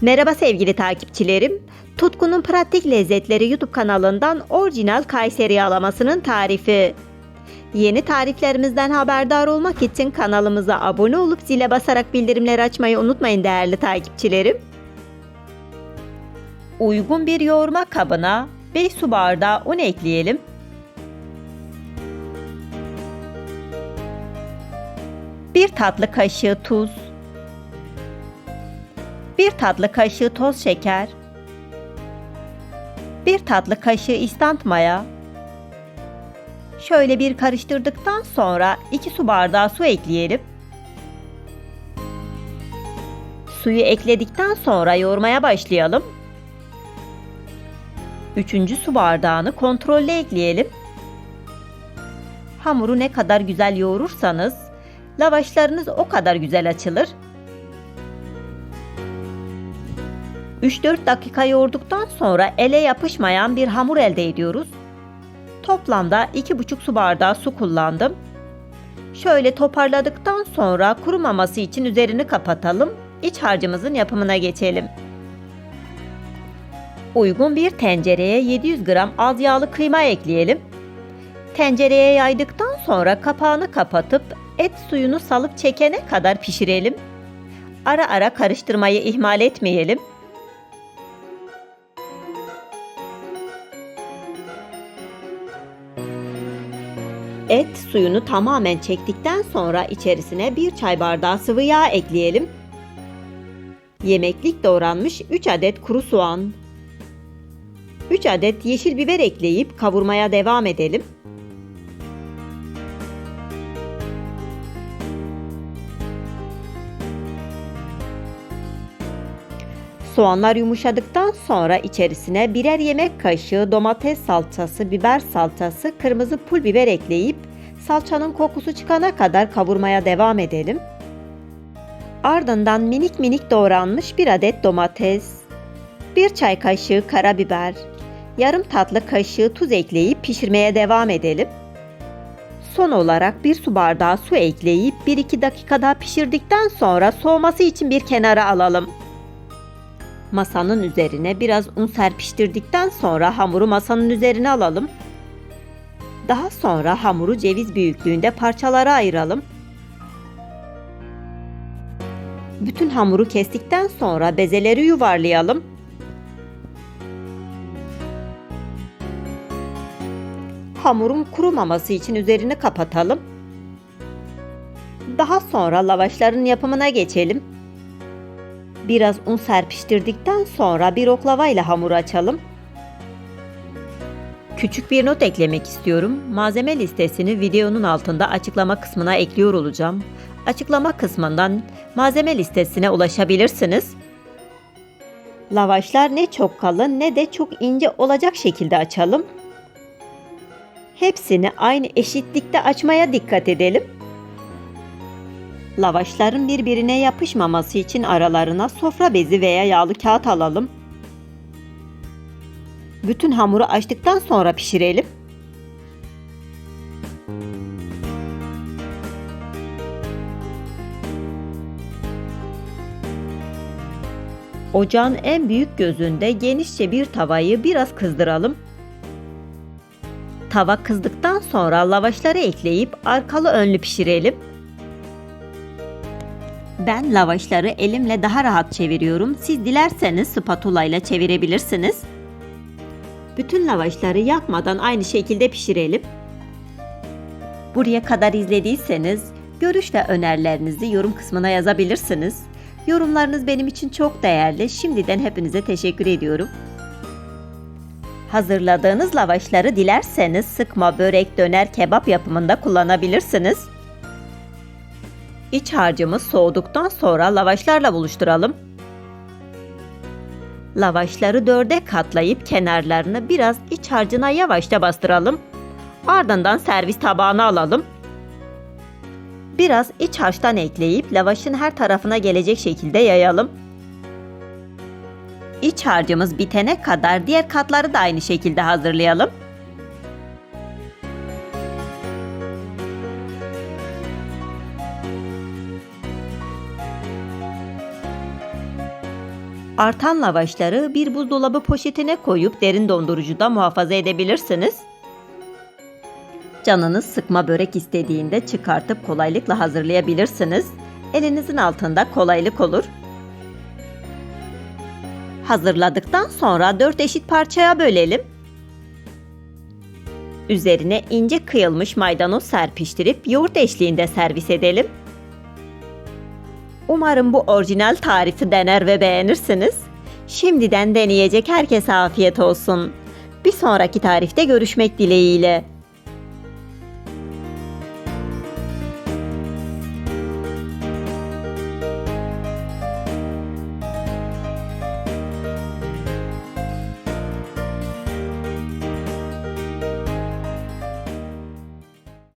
Merhaba sevgili takipçilerim. Tutkunun Pratik Lezzetleri YouTube kanalından orijinal Kayseri yağlamasının tarifi. Yeni tariflerimizden haberdar olmak için kanalımıza abone olup zile basarak bildirimleri açmayı unutmayın değerli takipçilerim. Uygun bir yoğurma kabına 5 su bardağı un ekleyelim. Bir tatlı kaşığı tuz, bir tatlı kaşığı toz şeker, bir tatlı kaşığı istant maya. Şöyle bir karıştırdıktan sonra 2 su bardağı su ekleyelim. Suyu ekledikten sonra yoğurmaya başlayalım. Üçüncü su bardağını kontrollü ekleyelim. Hamuru ne kadar güzel yoğurursanız lavaşlarınız o kadar güzel açılır. 3-4 dakika yoğurduktan sonra ele yapışmayan bir hamur elde ediyoruz. Toplamda 2,5 su bardağı su kullandım. Şöyle toparladıktan sonra kurumaması için üzerini kapatalım. İç harcımızın yapımına geçelim. Uygun bir tencereye 700 gram az yağlı kıyma ekleyelim. Tencereye yaydıktan sonra kapağını kapatıp et suyunu salıp çekene kadar pişirelim. Ara ara karıştırmayı ihmal etmeyelim. Et suyunu tamamen çektikten sonra içerisine bir çay bardağı sıvı yağ ekleyelim. Yemeklik doğranmış 3 adet kuru soğan, 3 adet yeşil biber ekleyip kavurmaya devam edelim. Soğanlar yumuşadıktan sonra içerisine birer yemek kaşığı domates salçası, biber salçası, kırmızı pul biber ekleyip salçanın kokusu çıkana kadar kavurmaya devam edelim. Ardından minik minik doğranmış bir adet domates, bir çay kaşığı karabiber, yarım tatlı kaşığı tuz ekleyip pişirmeye devam edelim. Son olarak bir su bardağı su ekleyip 1-2 dakika daha pişirdikten sonra soğuması için bir kenara alalım. Masanın üzerine biraz un serpiştirdikten sonra hamuru masanın üzerine alalım. Daha sonra hamuru ceviz büyüklüğünde parçalara ayıralım. Bütün hamuru kestikten sonra bezeleri yuvarlayalım. Hamurun kurumaması için üzerini kapatalım. Daha sonra lavaşların yapımına geçelim. Biraz un serpiştirdikten sonra bir oklava ile hamuru açalım. Küçük bir not eklemek istiyorum. Malzeme listesini videonun altında açıklama kısmına ekliyor olacağım. Açıklama kısmından malzeme listesine ulaşabilirsiniz. Lavaşlar ne çok kalın ne de çok ince olacak şekilde açalım. Hepsini aynı eşitlikte açmaya dikkat edelim. Lavaşların birbirine yapışmaması için aralarına sofra bezi veya yağlı kağıt alalım. Bütün hamuru açtıktan sonra pişirelim. Ocağın en büyük gözünde genişçe bir tavayı biraz kızdıralım. Tava kızdıktan sonra lavaşları ekleyip arkalı önlü pişirelim. Ben lavaşları elimle daha rahat çeviriyorum. Siz dilerseniz spatula ile çevirebilirsiniz. Bütün lavaşları yakmadan aynı şekilde pişirelim. Buraya kadar izlediyseniz görüş ve önerilerinizi yorum kısmına yazabilirsiniz. Yorumlarınız benim için çok değerli. Şimdiden hepinize teşekkür ediyorum. Hazırladığınız lavaşları dilerseniz sıkma, börek, döner, kebap yapımında kullanabilirsiniz. İç harcımız soğuduktan sonra lavaşlarla buluşturalım. Lavaşları dörde katlayıp kenarlarını biraz iç harcına yavaşça bastıralım. Ardından servis tabağına alalım. Biraz iç harçtan ekleyip lavaşın her tarafına gelecek şekilde yayalım. İç harcımız bitene kadar diğer katları da aynı şekilde hazırlayalım. Artan lavaşları bir buzdolabı poşetine koyup derin dondurucuda muhafaza edebilirsiniz. Canınız sıkma börek istediğinde çıkartıp kolaylıkla hazırlayabilirsiniz. Elinizin altında kolaylık olur. Hazırladıktan sonra 4 eşit parçaya bölelim. Üzerine ince kıyılmış maydanoz serpiştirip yoğurt eşliğinde servis edelim. Umarım bu orijinal tarifi dener ve beğenirsiniz. Şimdiden deneyecek herkese afiyet olsun. Bir sonraki tarifte görüşmek dileğiyle.